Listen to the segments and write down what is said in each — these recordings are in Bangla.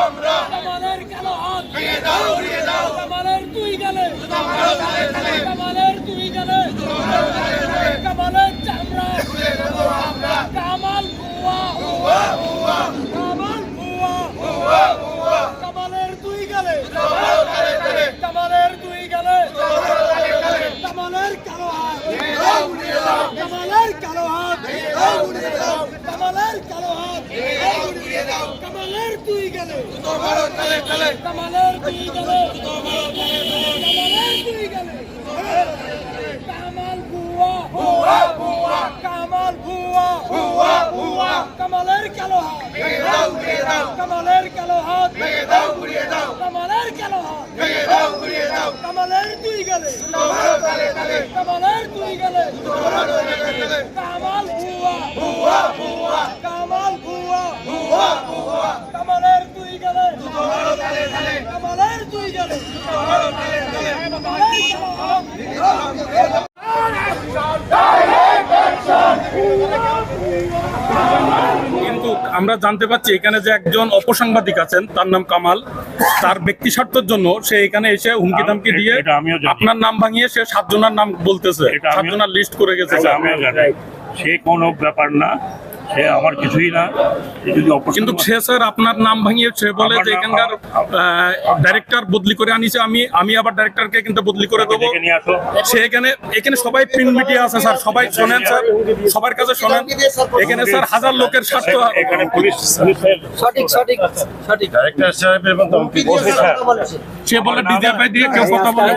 আমরা। কামালের কালো হাত দাও দাও। কামালের তুই গেলে মারো তালে তালে কামালের তুই গেলে কামালের চামড়া তুলে দেবো আমরা কামাল বুয়া হুয়া হুয়া কামাল বুয়া হুয়া হুয়া কামালের তুই গেলে মারো তালে তালে কামালের তুই গেলে মারো তালে তালে কামালের কালো হাত ভেঙে দাও উড়িয়ে দাও কামালের কালো হাত ভেঙে দাও উড়িয়ে দাও কামালের কালো হাত ভেঙে দাও উড়িয়ে দাও কামালের তুই গেলে। কামালের তুই গেলে। কামালের তুই গেলে। কামাল হুয়া হুয়া কামাল বুয়া হুয়া হুয়া কামালের কালো হাত। ভেঙে দাও উড়িয়ে দাও। কামালের কালো হাত। ভেঙে দাও উড়িয়ে দাও। কামালের কালো হাত। ভেঙে দাও উড়িয়ে দাও। কামালের তুই গেলে। কামালের তুই গেলে। কামাল বুয়া হুয়া হুয়া কামাল বুয়া হুয়া হুয়া কামালের তুই গেলে মারো তালে তালে কামালের তুই গেলে মারো তালে তালে কামালের কালো হাত কিন্তু আমরা জানতে পারছি এখানে যে একজন অপসাংবাদিক আছেন তার নাম কামাল। তার ব্যক্তি স্বার্থের জন্য সে এখানে এসে হুমকি ধামকি দিয়ে। আপনার নাম ভাঙিয়ে সে সাতজনের নাম বলতেছে। সাতজনের লিস্ট করে গেছে। সে কোনো ব্যাপার না। সে আমার কিছুই না। সে যদি অপছন্দ কিন্তু সে স্যার আপনার নাম ভাঙিয়ে সে বলে আমার যে নাম- এখানকার ডাইরেক্টর বদলি করে আনিছে আমি আমি আবার ডাইরেক্টরকে কিন্তু বদলি করে দেবো। ডেকে নিয়ে আসো। সে এখানে এখানে সবাই প্রিন্ট মিডিয়া আছে স্যার সবাই শোনেন স্যার সবার কাছে শোনেন। এখানে স্যার হাজার লোকের স্বার্থ এখানে পুলিশ পুলিশের সঠিক সঠিক সঠিক। ডাইরেক্টর সাহেব এবং অফিসার সে বলে ডিজিএফআই দিয়ে কেউ কথা বলে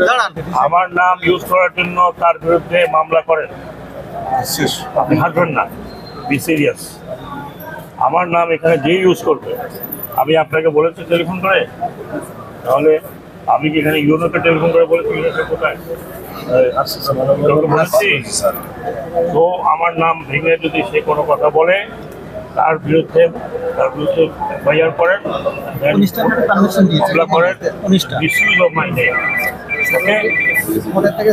দাঁড়ান আমার নাম ইউজ করার জন্য তার বিরুদ্ধে মামলা করেন। আপনি হাসবেন না। বি সিরিয়াস আমার নাম এখানে যে ইউজ করবে আমি আপনাকে বলেছি টেলিফোন করে তাহলে আমি কি এখানে ইউনোকে টেলিফোন করে বলেছি ইউনোকে কোথায়? তো আমার নাম ভেঙে যদি সে কোনো কথা বলে তার বিরুদ্ধে তার বিরুদ্ধে এফআইআর করেন মামলা করেন misuse of my name okay ওদের থেকে